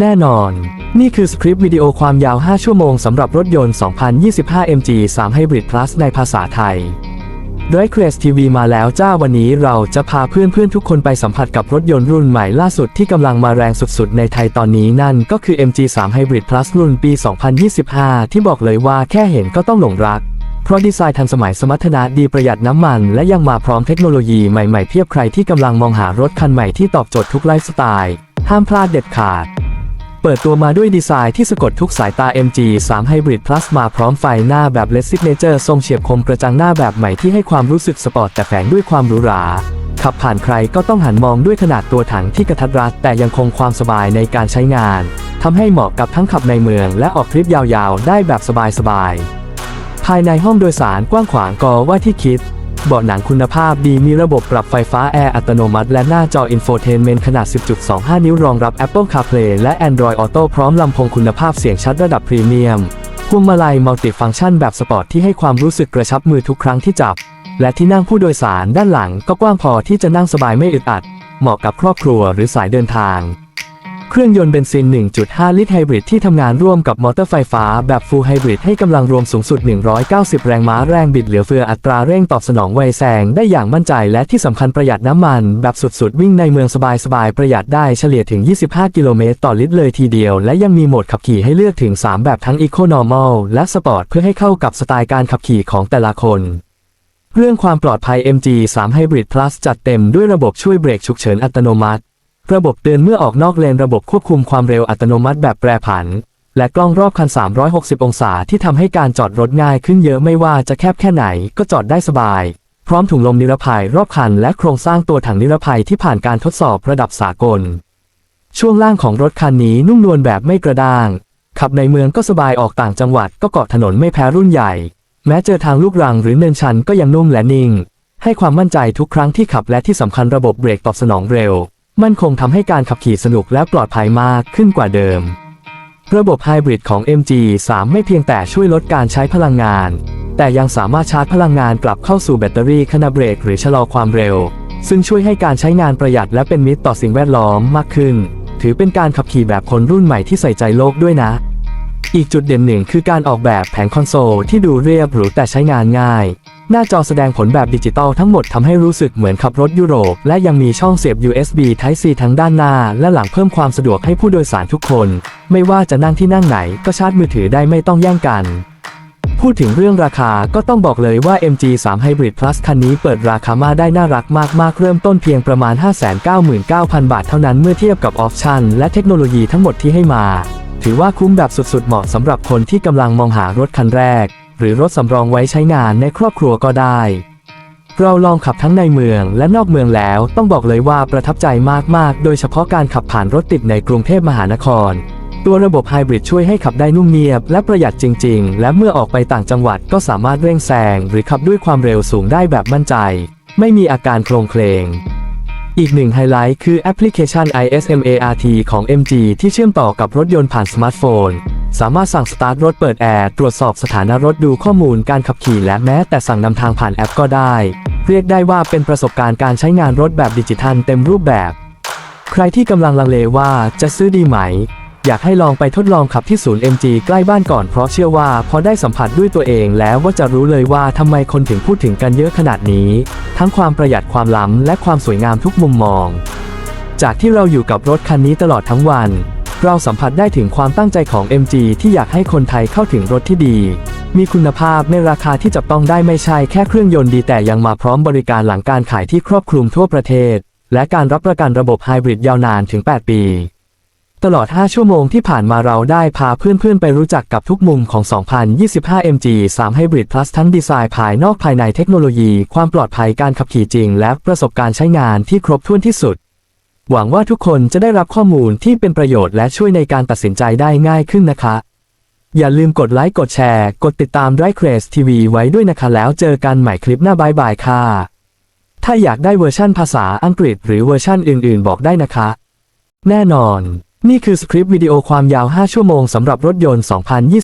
แน่นอน นี่คือสคริปต์วิดีโอความยาว 5 ชั่วโมงสำหรับรถยนต์ 2025 MG 3 Hybrid Plus ในภาษาไทย d r i c r a c e TV มาแล้วจ้าวันนี้เราจะพาเพื่อนๆ ทุกคนไปสัมผัสกับรถยนต์รุ่นใหม่ล่าสุดที่กำลังมาแรงสุดๆ ในไทยตอนนี้นั่นก็คือ MG 3 Hybrid Plus รุ่นปี 2025 ที่บอกเลยว่าแค่เห็นก็ต้องหลงรัก เพราะดีไซน์ทันสมัยสมรรถนะดีประหยัดน้ำมัน และยังมาพร้อมเทคโนโลยีใหม่ๆ เพียบใครที่กำลังมองหารถคันใหม่ที่ตอบโจทย์ทุกไลฟ์สไตล์ห้ามพลาดเด็ดขาด เปิดตัวมาด้วยดีไซน์ที่สะกดทุกสายตา MG 3 Hybrid Plus มาพร้อมไฟหน้าแบบ LED Signature ทรงเฉียบคมกระจังหน้าแบบใหม่ที่ให้ความรู้สึกสปอร์ตแต่แฝงด้วยความหรูหราขับผ่านใครก็ต้องหันมองด้วยขนาดตัวถังที่กระทัดรัด แต่ยังคงความสบายในการใช้งาน ทำให้เหมาะกับทั้งขับในเมืองและออกทริปยาวๆ ได้แบบสบายๆ ภายในห้องโดยสารกว้างขวางกอว่าที่คิด เบาะหนังคุณภาพดีมีระบบปรับไฟฟ้าแอร์อัตโนมัติและหน้าจออินโฟเทนเมนต์ขนาด 10.25 นิ้วรองรับ Apple CarPlay และ Android Auto พร้อมลำโพงคุณภาพเสียงชัดระดับพรีเมียมพวงมาลัยมัลติฟังก์ชันแบบสปอร์ตที่ให้ความรู้สึกกระชับมือทุกครั้งที่จับ และที่นั่งผู้โดยสารด้านหลังก็กว้างพอที่จะนั่งสบายไม่อึดอัด เหมาะกับครอบครัวหรือสายเดินทาง เครื่องยนต์เบนซิน 1.5 ลิตรไฮบริดที่ทำงานร่วมกับมอเตอร์ไฟฟ้าแบบฟูลไฮบริดให้กำลังรวมสูงสุด 190 แรงม้าแรงบิดเหลือเฟืออัตราเร่งตอบสนองไวแซงได้อย่างมั่นใจและที่สำคัญประหยัดน้ำมัน แบบสุดๆ วิ่งในเมืองสบายๆ ประหยัดได้เฉลี่ยถึง 25 กิโลเมตรต่อลิตรเลยทีเดียว และยังมีโหมดขับขี่ให้เลือกถึง 3 แบบทั้ง Eco Normal และ Sport เพื่อให้เข้ากับสไตล์การขับขี่ของแต่ละคนเรื่องความปลอดภัย MG 3 Hybrid Plus จัดเต็มด้วยระบบช่วยเบรกฉุกเฉินอัตโนมัติ ระบบเตือนเมื่อออกนอกเลนระบบควบคุมความเร็วอัตโนมัติแบบแปรผัน และกล้องรอบคัน 360 องศาที่ทำให้การจอดรถง่ายขึ้นเยอะไม่ว่าจะแคบแค่ไหนก็จอดได้สบาย พร้อมถุงลมนิรภัยรอบคันและโครงสร้างตัวถังนิรภัยที่ผ่านการทดสอบระดับสากล ช่วงล่างของรถคันนี้นุ่มนวลแบบไม่กระด้าง ขับในเมืองก็สบายออกต่างจังหวัดก็เกาะถนนไม่แพ้รุ่นใหญ่ แม้เจอทางลูกรังหรือเนินชันก็ยังนุ่มและนิ่ง ให้ความมั่นใจทุกครั้งที่ขับและที่สำคัญระบบเบรกตอบสนองเร็ว มั่นคงทำให้การขับขี่สนุกและปลอดภัยมากขึ้นกว่าเดิม ระบบไฮบริดของ MG 3 ไม่เพียงแต่ช่วยลดการใช้พลังงาน แต่ยังสามารถชาร์จพลังงานกลับเข้าสู่แบตเตอรี่ขณะเบรกหรือชะลอความเร็ว ซึ่งช่วยให้การใช้งานประหยัดและเป็นมิตรต่อสิ่งแวดล้อมมากขึ้น ถือเป็นการขับขี่แบบคนรุ่นใหม่ที่ใส่ใจโลกด้วยนะ อีกจุดเด่นหนึ่งคือการออกแบบแผงคอนโซลที่ดูเรียบหรูแต่ใช้งานง่าย หน้าจอแสดงผลแบบดิจิตอลทั้งหมดทำให้รู้สึกเหมือนขับรถยุโรป และยังมีช่องเสียบ USB Type C ทั้งด้านหน้า และหลังเพิ่มความสะดวกให้ผู้โดยสารทุกคน ไม่ว่าจะนั่งที่นั่งไหนก็ชาร์จมือถือได้ไม่ต้องแย่งกันพูดถึงเรื่องราคาก็ต้องบอกเลยว่า MG 3 Hybrid Plus คันนี้เปิดราคามาได้น่ารักมาก ๆ เริ่มต้นเพียงประมาณ 599,000 บาทเท่านั้นเมื่อเทียบกับออปชั่นและเทคโนโลยีทั้งหมดที่ให้มา ถือว่าคุ้มแบบสุดๆ เหมาะสำหรับคนที่กำลังมองหารถคันแรก หรือรถสำรองไว้ใช้งานในครอบครัวก็ได้ เราลองขับทั้งในเมืองและนอกเมืองแล้ว ต้องบอกเลยว่าประทับใจมากๆ โดยเฉพาะการขับผ่านรถติดในกรุงเทพมหานคร ตัวระบบไฮบริดช่วยให้ขับได้นุ่มเนียบและประหยัดจริง ๆ และเมื่อออกไปต่างจังหวัดก็สามารถเร่งแซงหรือขับด้วยความเร็วสูงได้แบบมั่นใจ ไม่มีอาการโครงเคลง อีกหนึ่งไฮไลท์คือแอปพลิเคชัน ISMART ของ MG ที่เชื่อมต่อกับรถยนต์ผ่านสมาร์ทโฟน สามารถสั่งสตาร์ทรถเปิดแอร์ตรวจสอบสถานะรถดูข้อมูลการขับขี่และแม้แต่สั่งนำทางผ่านแอปก็ได้ เรียกได้ว่าเป็นประสบการณ์การใช้งานรถแบบดิจิทัลเต็มรูปแบบ ใครที่กำลังลังเลว่าจะซื้อดีไหม อยากให้ลองไปทดลองขับที่ศูนย์ MG ใกล้บ้านก่อนเพราะเชื่อว่าพอได้สัมผัสด้วยตัวเองแล้วว่าจะรู้เลยว่าทำไมคนถึงพูดถึงกันเยอะขนาดนี้ ทั้งความประหยัดความล้ำและความสวยงามทุกมุมมอง จากที่เราอยู่กับรถคันนี้ตลอดทั้งวัน เราสัมผัสได้ถึงความตั้งใจของ MG ที่อยากให้คนไทยเข้าถึงรถที่ดี มีคุณภาพในราคาที่จับต้องได้ไม่ใช่แค่เครื่องยนต์ดีแต่ยังมาพร้อมบริการหลังการขายที่ครอบคลุมทั่วประเทศ และการรับประกันระบบไฮบริดยาวนานถึง 8 ปี ตลอด 5 ชั่วโมงที่ผ่านมาเราได้พาเพื่อนๆ ไปรู้จักกับทุกมุมของ 2025 MG 3 Hybrid Plus ทั้งดีไซน์ภายนอกภายในเทคโนโลยี ความปลอดภัยการขับขี่จริง และประสบการณ์ใช้งานที่ครบถ้วนที่สุด หวังว่าทุกคนจะได้รับข้อมูลที่เป็นประโยชน์และช่วยในการตัดสินใจได้ง่ายขึ้นนะคะ อย่าลืมกดไลค์กดแชร์ กดติดตาม d r i c r a c e TV ไว้ด้วยนะคะแล้วเจอกันใหม่คลิปหน้าบายบายค่ะ ถ้าอยากได้เวอร์ชั่นภาษาอังกฤษ หรือเวอร์ชั่นอื่น ๆ บอกได้นะคะ แน่นอน นี่คือสคริปต์วิดีโอความยาว 5 ชั่วโมงสำหรับรถยนต์ 2020